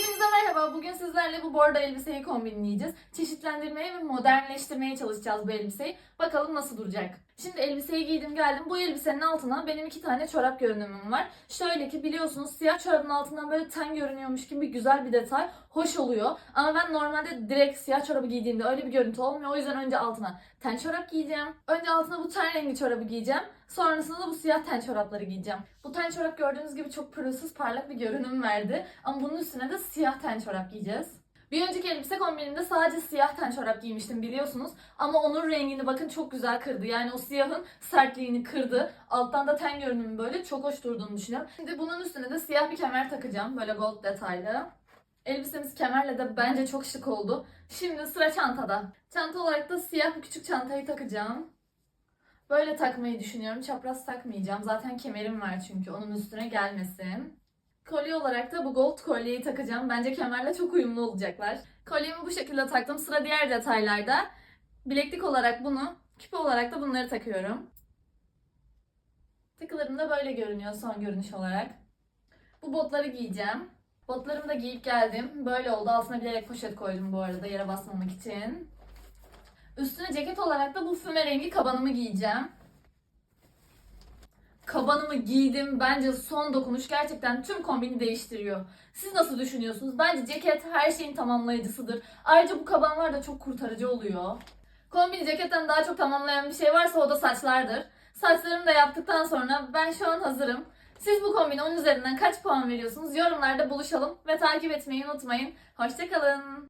Hepinize merhaba. Bugün sizlerle bu bordo elbiseyi kombinleyeceğiz. Çeşitlendirmeye ve modernleştirmeye çalışacağız bu elbiseyi. Bakalım nasıl duracak. Şimdi elbiseyi giydim geldim. Bu elbisenin altına benim iki tane çorap görünümüm var. Şöyle ki biliyorsunuz siyah çorabın altından böyle ten görünüyormuş gibi güzel bir detay. Hoş oluyor. Ama ben normalde direkt siyah çorabı giydiğimde öyle bir görüntü olmuyor. O yüzden önce altına ten çorap giyeceğim. Önce altına bu ten rengi çorabı giyeceğim. Sonrasında da bu siyah ten çorapları giyeceğim. Bu ten çorap gördüğünüz gibi çok pırılsız parlak bir görünüm verdi. Ama bunun üstüne de siyah ten çorap giyeceğiz. Bir önceki elbise kombinimde sadece siyah ten çorap giymiştim biliyorsunuz. Ama onun rengini bakın çok güzel kırdı. Yani o siyahın sertliğini kırdı. Alttan da ten görünümü böyle çok hoş durduğunu düşünüyorum. Şimdi bunun üstüne de siyah bir kemer takacağım. Böyle gold detaylı. Elbisemiz kemerle de bence çok şık oldu. Şimdi sıra çantada. Çanta olarak da siyah bir küçük çantayı takacağım. Böyle takmayı düşünüyorum. Çapraz takmayacağım. Zaten kemerim var çünkü onun üstüne gelmesin. Kolye olarak da bu gold kolyeyi takacağım. Bence kemerle çok uyumlu olacaklar. Kolyemi bu şekilde taktım. Sıra diğer detaylarda. Bileklik olarak bunu, küpe olarak da bunları takıyorum. Takılarım da böyle görünüyor son görünüş olarak. Bu botları giyeceğim. Botlarımı da giyip geldim. Böyle oldu. Altına bilerek poşet koydum bu arada yere basmamak için. Üstüne ceket olarak da bu füme rengi kabanımı giyeceğim. Kabanımı giydim. Bence son dokunuş gerçekten tüm kombini değiştiriyor. Siz nasıl düşünüyorsunuz? Bence ceket her şeyin tamamlayıcısıdır. Ayrıca bu kabanlar da çok kurtarıcı oluyor. Kombini ceketten daha çok tamamlayan bir şey varsa o da saçlardır. Saçlarımı da yaptıktan sonra ben şu an hazırım. Siz bu kombine 10 üzerinden kaç puan veriyorsunuz? Yorumlarda buluşalım ve takip etmeyi unutmayın. Hoşçakalın.